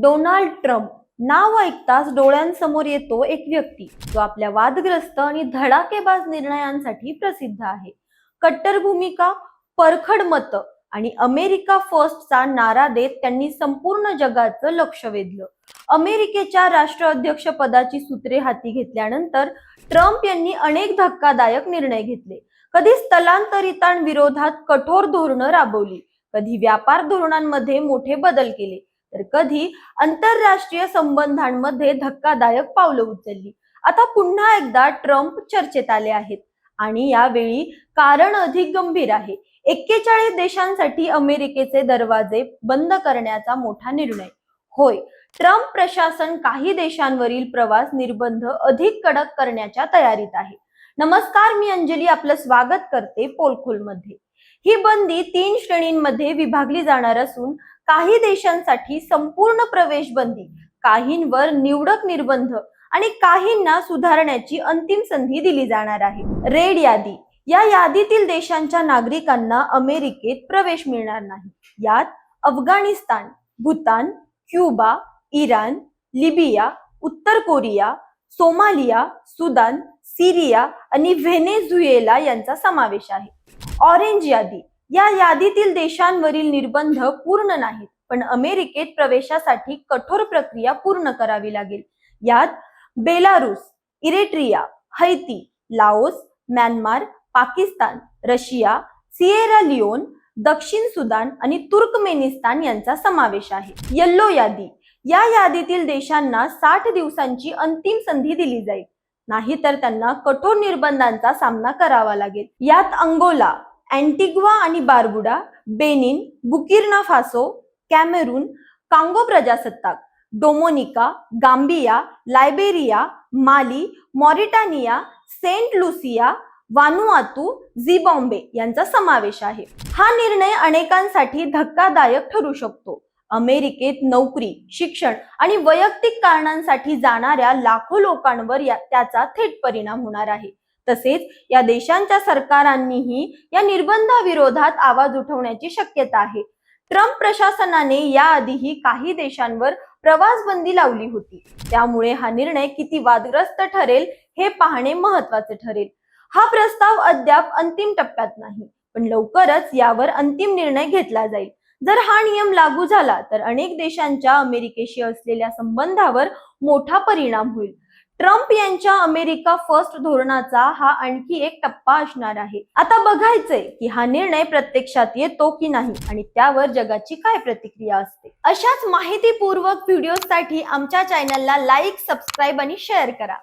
Donald Trump नाव ऐकताच डोळ्यांसमोर येतो एक व्यक्ती जो आपल्या वादग्रस्त आणि धडाकेबाज निर्णयांसाठी प्रसिद्ध आहे. कट्टर भूमिका परखड मत आणि अमेरिका फर्स्टचा नारा देत त्यांनी संपूर्ण जगाचं लक्ष वेधलं. अमेरिकेच्या राष्ट्राध्यक्ष पदाची सूत्रे हाती घेतल्यानंतर ट्रम्प यांनी अनेक धक्कादायक निर्णय घेतले. कधी स्थलांतरितांविरोधात कठोर धोरणं राबवली कधी व्यापार धोरणांमध्ये मोठे बदल केले तर कधी आंतरराष्ट्रीय संबंधांमध्ये धक्कादायक पावलं उचलली. आता पुन्हा एकदा ट्रम्प चर्चेत आले आहेत आणि यावेळी कारण अधिक गंभीर आहे. एक्केचाळीस देशांसाठी अमेरिकेचे दरवाजे बंद करण्याचा मोठा निर्णय. होय ट्रम्प प्रशासन काही देशांवरील प्रवास निर्बंध अधिक कडक करण्याच्या तयारीत आहे. नमस्कार मी अंजली आपलं स्वागत करते पोलखोलमध्ये. ही बंदी तीन श्रेणींमध्ये विभागली जाणार असून काही देशांसाठी संपूर्ण प्रवेश बंदी काहींवर निवडक निर्बंध आणि काहींना सुधारण्याची अंतिम संधी दिली जाणार आहे. रेड यादी या यादीतील देशांच्या नागरिकांना अमेरिकेत प्रवेश मिळणार नाही. यात Afghanistan Bhutan Cuba Iran Libya उत्तर कोरिया सोमालिया सुदान सिरिया आणि व्हेनेझुएला यांचा समावेश आहे. ऑरेंज यादी. या यादीतील देशांवरील निर्बंध पूर्ण नाहीत पण अमेरिकेत प्रवेशासाठी कठोर प्रक्रिया पूर्ण करावी लागेल. यात Belarus Eritrea Haiti Laos Myanmar Pakistan Russia Sierra Leone दक्षिण सुदान आणि तुर्कमेनिस्तान यांचा समावेश आहे. येल्लो यादी. या यादीतील देशांना साठ दिवसांची अंतिम संधी दिली जाईल. नाहीतर त्यांना कठोर निर्बंधांचा सामना करावा लागेल. यात अंगोला अँटिग्वा आणि Barbuda Benin Burkina Faso Cameroon Congo प्रजासत्ताक Dominica Gambia Liberia Mali Mauritania Saint Lucia Vanuatu Zimbabwe यांचा समावेश आहे. हा निर्णय अनेकांसाठी धक्कादायक ठरू शकतो. अमेरिकेत नोकरी शिक्षण आणि वैयक्तिक कारणांसाठी जाणाऱ्या लाखो लोकांवर या- त्याचा थेट परिणाम होणार आहे. तसेच या देशांच्या सरकारांनीही या निर्बंधाविरोधात आवाज उठवण्याची शक्यता आहे. ट्रम्प प्रशासनाने याआधीही काही देशांवर प्रवास बंदी लावली होती. त्यामुळे हा निर्णय किती वादग्रस्त ठरेल हे पाहणे महत्त्वाचे ठरेल. हा प्रस्ताव अद्याप अंतिम टप्प्यात नाही पण लवकरच यावर अंतिम निर्णय घेतला जाईल. जर हा नियम लागू झाला तर अनेक देशांच्या अमेरिकेशी असलेल्या संबंधावर मोठा परिणाम होईल. ट्रम्प यांच्या अमेरिका फर्स्ट धोरणाचा हा आणखी एक टप्पा असणार आहे. आता बघायचंय की हा निर्णय प्रत्यक्षात येतो की नाही आणि त्यावर जगाची काय प्रतिक्रिया असते. अशाच माहितीपूर्वक व्हिडिओसाठी आमच्या चॅनलला लाईक सबस्क्राईब आणि शेअर करा.